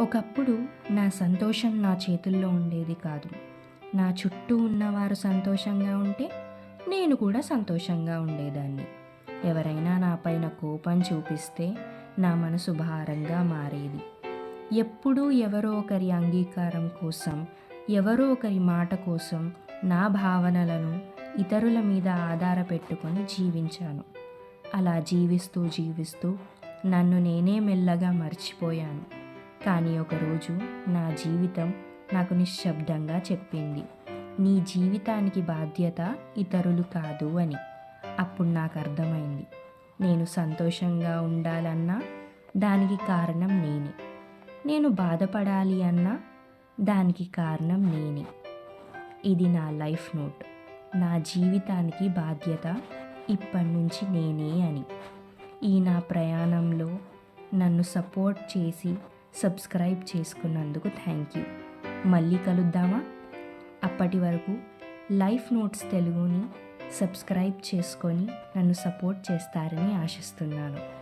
ఒకప్పుడు నా సంతోషం నా చేతుల్లో ఉండేది కాదు. నా చుట్టూ ఉన్నవారు సంతోషంగా ఉంటే నేను కూడా సంతోషంగా ఉండేదాన్ని. ఎవరైనా నా పైన కోపం చూపిస్తే నా మనసు భారంగా మారేది. ఎప్పుడూ ఎవరో ఒకరి అంగీకారం కోసం ఎవరో ఒకరి మాట కోసం నా భావనలను ఇతరుల మీద ఆధారపెట్టుకొని జీవించాను. అలా జీవిస్తూ జీవిస్తూ నన్ను నేనే మెల్లగా మర్చిపోయాను. కానీ ఒకరోజు నా జీవితం నాకు నిశ్శబ్దంగా చెప్పింది. నీ జీవితానికి బాధ్యత ఇతరులు కాదు అని. అప్పుడు నాకు అర్థమైంది. నేను సంతోషంగా ఉండాలన్నా దానికి కారణం నేనే. నేను బాధపడాలి అన్నా దానికి కారణం నేనే. ఇది నా లైఫ్ నోట్. నా జీవితానికి బాధ్యత ఇప్పటి నుంచి నేనే అని. ఈ నా ప్రయాణంలో నన్ను సపోర్ట్ చేసి సబ్స్క్రైబ్ చేసుకున్నందుకు థ్యాంక్ యూ. మళ్ళీ కలుద్దామా? అప్పటి వరకు లైఫ్ నోట్స్ తెలుగుని సబ్స్క్రైబ్ చేసుకొని నన్ను సపోర్ట్ చేస్తారని ఆశిస్తున్నాను.